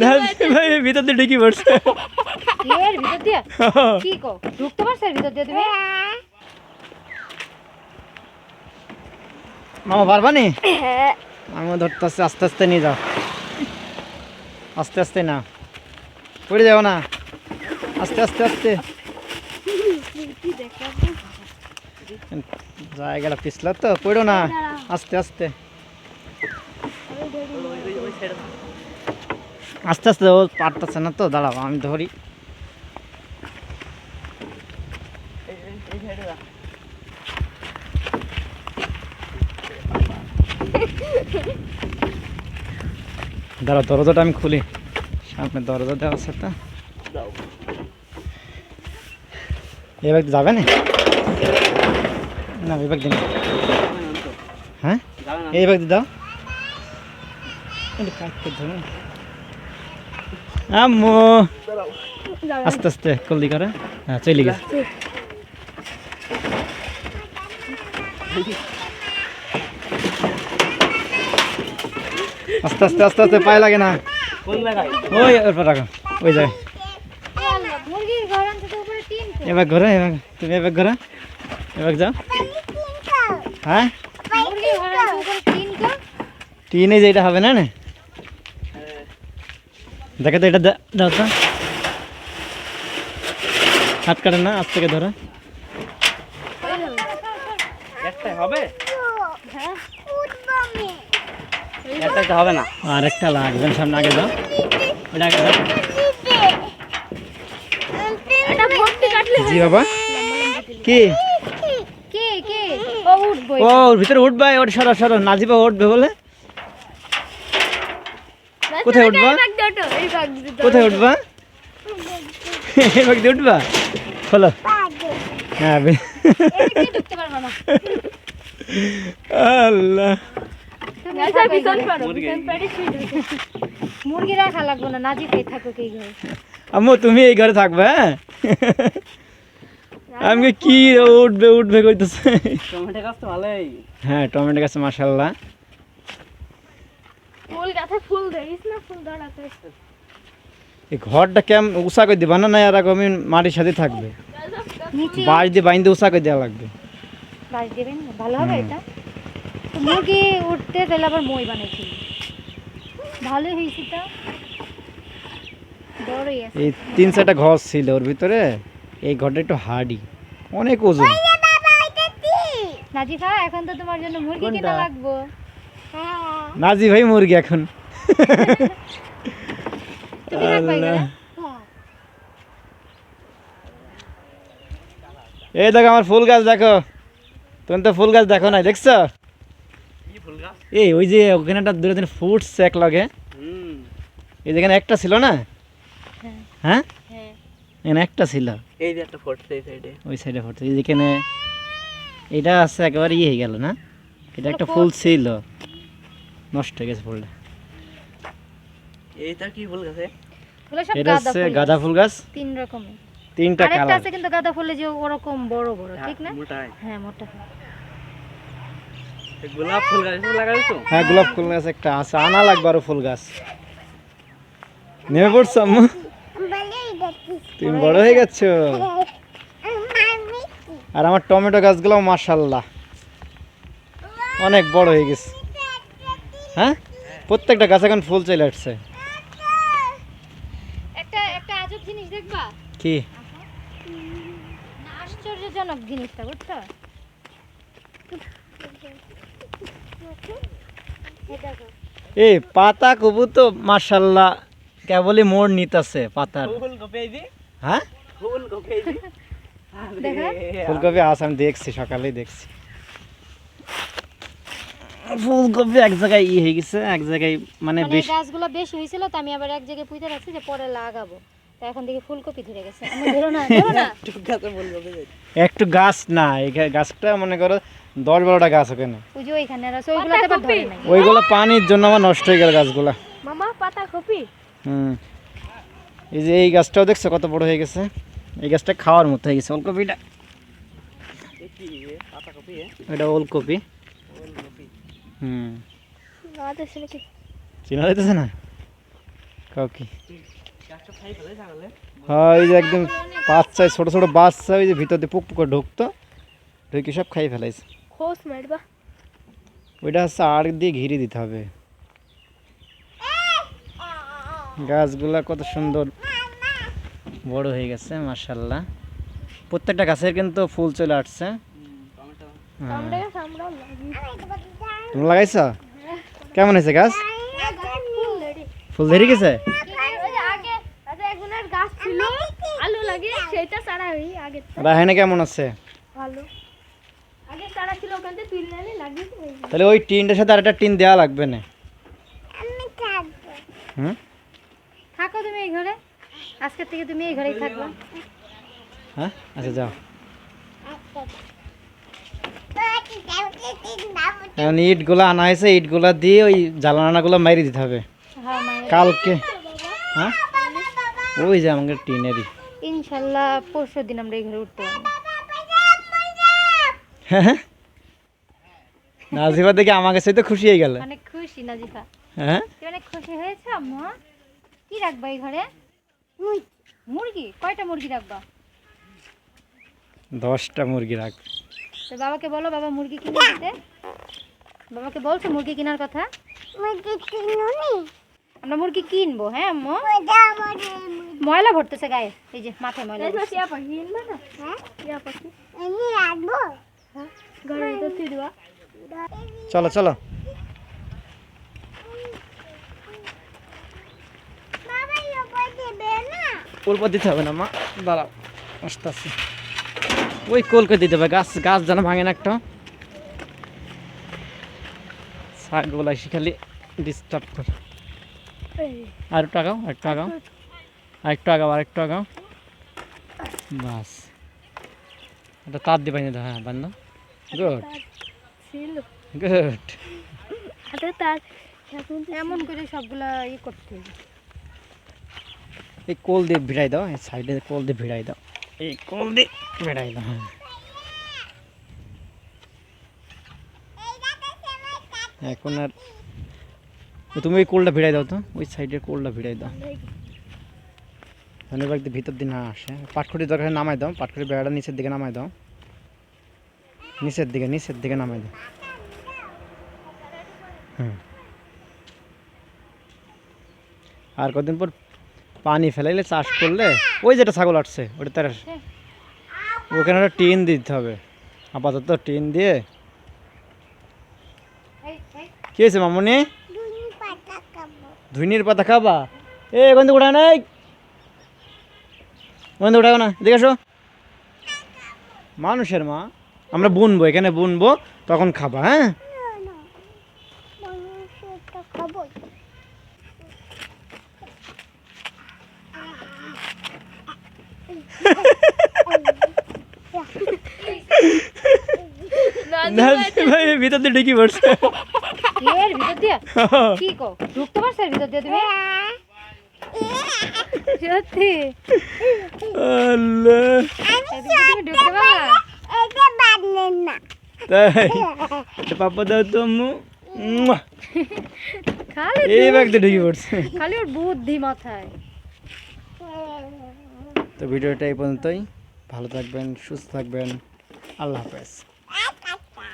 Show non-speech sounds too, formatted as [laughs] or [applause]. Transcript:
নাজিম ভাই ভিতর দিয়ে ঢুকি পড়ছে। কি এর ভিতর দিয়ে? কি কো ঢুকতে পারছ ভিতর দিয়ে তুমি? মামা পারবা নি? হ্যাঁ। আমি ধরতেছে আস্তে আস্তে নিয়ে যাও। আস্তে আস্তে না। পড়ে যাও না। আস্তে আস্তে আস্তে। জায়গাটা পিছলা তো, পড়ো না। আস্তে আস্তে। আস্তে আস্তে, ও পারতেছে না তো, দাঁড়াও, আমি ধরি। দাঁড়াও, দরজাটা আমি খুলি। সামনে দরজা দেওয়া আছে তো। এবার যাবে না না এবার দিন হ্যাঁ এই ব্যাগ দাও একটু কাটতে ধরুন আম্মু আস্তে আস্তে কলদি করে হ্যাঁ চলে গেছে আস্তে আস্তে আস্তে আস্তে পায়ে লাগে না ওই এরপর রাখো ওই যায় মুরগির ঘর আনতে তো উপরে টিন এবার ঘরে এবার তুমি এবার ঘরে এবার যাও হ্যাঁ? টিন কো টিনে যে এটা হবে না না? দেখো তো এটা দাও তো। হাত কাটে না আজ থেকে ধরো। হবে? হ্যাঁ। তো হবে না। আর একটা লাগবে সামনে আগে দাও। ওটা আগে দাও। এটা জি বাবা। কে? ও ওর ভিতরে উঠবে ওর সরো সরো নাজিবা উঠবে বলে। কোথায় উঠবা? কোথায় উঠবা? এবার দিয়ে উঠবা? খোলো। হ্যাঁ আল্লাহ। মুরগি রাখা লাগবো না নাজি খাই থাকুক এই ঘরে। আম্মু তুমি এই ঘরে থাকবে হ্যাঁ? আমি কি উঠবে উঠবে কইতেছে। টমেটো গাছ তো ভালোই। হ্যাঁ টমেটো গাছ মাসাল্লাহ ফুল গাছে ফুল না ফুল ধরাতে এই ঘরটা কেম উষা করে দিবা না না আর আমি মাটির সাথে থাকবে? বাঁশ দিয়ে বাইন্দে উষা করে দেওয়া লাগবে। বাস দেবেন? ভালো হবে এটা। মুরগি উঠতে তাহলে আবার মই বানাইছি। ভালোই হয়েছে তো। বড়ই আছে। এই তিন চারটা ঘর ছিল ওর ভিতরে। এই ঘরটা একটু হার্ডি অনেক ওজন। নাজিফা এখন তো তোমার জন্য মুরগি কিনা লাগবো। নাজি ভাই মুরগি এখন? [laughs] এই দেখো আমার ফুল গাছ দেখো। তুমি তো ফুল গাছ দেখো না দেখছ? কি ফুল গাছ? এই ওই যে ওখানে একটা দূরে দিন ফুটছে এক লগে। হুম। এই যেখানে একটা ছিল না? হ্যাঁ হ্যাঁ। হ্যাঁ? এখানে একটা ছিল এই যে একটা ফটো এই সাইডে ওই সাইডে ফুটছে এই যেখানে এটা আছে একেবারে ইয়ে হয়ে গেল না? এটা একটা ফুল ছিল। নষ্ট হয়ে গেছে ফুলটা। এইটা কি ফুল গাছে? এটা হচ্ছে গাঁদা ফুল গাছ। তিন রকমের। তিনটা আরেকটা আছে কিন্তু গাঁদা ফুলে যে ওরকম বড় বড় ঠিক না? মোটাই হ্যাঁ। মোটা গোলাপ ফুল গাছ ফুল লাগাইছো হ্যাঁ গোলাপ ফুল গাছ একটা আছে। আনা লাগবে আরও ফুল গাছ। নেমে পড়ছো আম্মু? তুমি বড় হয়ে গেছো। আর আমার টমেটো গাছগুলো মাশাল্লাহ অনেক বড় হয়ে গেছে। হ্যাঁ? প্রত্যেকটা গাছ এখন ফুল চলে আসছে। একটা একটা আজব জিনিস দেখবা? কি? আশ্চর্যজনক জিনিসটা বুঝছ? এই পাতা কবু তো মাশাল্লাহ কেবলই মোড় নিতেছে পাতার। হ্যাঁ। ফুলকপি। [laughs] আস আমি দেখছি সকালেই দেখছি। ফুলকপি এক জায়গায় ই হয়ে গেছে এক জায়গায় মানে মানে বেশি গাছগুলো বেশি হয়েছিল তো আমি আবার এক জায়গায় পুঁতে রাখছি যে পরে লাগাবো। তো এখন দেখি ফুলকপি ধরে গেছে। আমি ধরো না ধরো না। টুক গাছে ফুল কপি একটু গাছ না এই গাছটা মনে করো দশ বারোটা গাছ ওখানে। ওই যে ওইখানে আছে ওইগুলোতে আবার ধরে নাই। ওইগুলো পানির জন্য আমার নষ্ট হয়ে গেল গাছগুলা। মামা পাতা কপি? হুম। এই যে এই গাছটাও দেখছ কত বড় হয়ে গেছে? এই গাছটা খাওয়ার মতো হয়ে গেছে ওলকপিটা। এটা ওলকপি। হুম। চেনা যাইতেছে না? কাউকে? হ্যাঁ ওই যে একদম বাচ্চায় ছোট ছোট বাচ্চা ওই যে ভিতর দিয়ে পুক পুকুর ঢুকতো ঢুকে সব খাই ফেলাইছে। ওইটা হচ্ছে আর দিয়ে ঘিরে দিতে হবে। গাছগুলা কত সুন্দর। বড় হয়ে গেছে মার্শাল্লাহ প্রত্যেকটা গাছের কিন্তু ফুল চলে আসছে। হ্যাঁ। তুমি লাগাইছ? কেমন হয়েছে গাছ? ফুল ধরে গেছে? রাহেনে কেমন আছে? তাহলে ওই টিনটার সাথে আরেকটা টিন দেওয়া লাগবে না। হুম? আজকে থেকে তুমি এই ঘরেই থাকবা। হ্যাঁ? আচ্ছা যাও। এখন ইটগুলো আনা হয়েছে ইটগুলা দিয়ে ওই জ্বালানাগুলো মারি দিতে হবে। হ্যাঁ কালকে। হ্যাঁ? ওই যে আমাদের টিনেরই। ইনশাল্লাহ পরশু দিন আমরা এই ঘরে উঠতে পারব। হ্যাঁ নাজিফা দেখে আমাকে সে তো খুশি হয়ে গেল। অনেক খুশি নাজিফা। হ্যাঁ? অনেক খুশি হয়েছে আম্মা? কি রাখবা এই ঘরে? মুরগি কয়টা মুরগি রাখবা? দশটা মুরগি রাখ। তো বাবাকে বলো বাবা মুরগি কিনে দিতে। বাবাকে বলছো মুরগি কেনার কথা? আমরা মুরগি কিনবো হ্যাঁ আম্মু? ময়লা ভরতেছে গায়ে এই যে মাথায় ময়লা ভরতেছে। হ্যাঁ, ঘরের ভিতর থুই দিবা। চলো চলো। পর দিতে হবে না মা। দাঁড়াও আস্তে আস্তে ওই কোলকে দিতে হবে গাছ গাছ যেন ভাঙে না একটা। শাকগুলো এসে খালি ডিস্টার্ব করে। আর একটু আগাও একটু আগাও। আর একটু আগাও আর একটু আগাও। বাস। এটা তার দিয়ে বানিয়ে দাও হ্যাঁ বান্ধ গুড গুড তার এমন করে সবগুলা ই করতে হবে। এই কোল দিয়ে ভিড়াই দাও এই সাইডে কোল দিয়ে ভিড়াই দাও। এই কোল দিয়ে ভিড়াই দাও। হ্যাঁ। এখন আর তুমি ওই কোলটা ভিড়াই দাও তো ওই সাইডের কোলটা ভিড়াই দাও। ধন্যবাদ ভিতর দিয়ে না আসে। পাটখুটি দরকার হয় নামাই দাও পাটখুটি বেড়াটা নিচের দিকে নামাই দাও। নিচের দিকে নিচের দিকে নামাই দাও। হুম আর কদিন পর পানি ফেলাইলে চাষ করলে ওই যেটা ছাগল আসছে ওটা তার ওখানে একটা টিন দিতে হবে। আপাতত টিন দিয়ে। কি হয়েছে মামনি? ধুইনির পাতা খাবা? এ থেকে উঠা নাই। ওখান থেকে উঠাও না দেখে আসো। মানুষের মা, আমরা বুনবো, এখানে বুনবো, তখন খাবা হ্যাঁ? ভাই ভিতর দিয়ে ঢুকি পড়ছে। এর ভিতর দিয়ে? কি কো ঢুকতে পারছ ভিতর দিয়ে তুমি? সত্যি? আল্লাহ। তাই। পাপা দাও তো আম্মু খালি এই ব্যাগ ঢুকে পড়ছে। খালি ওর বুদ্ধি মাথায়। তো ভিডিওটা এই পর্যন্তই। ভালো থাকবেন সুস্থ থাকবেন। আল্লাহ হাফেজ।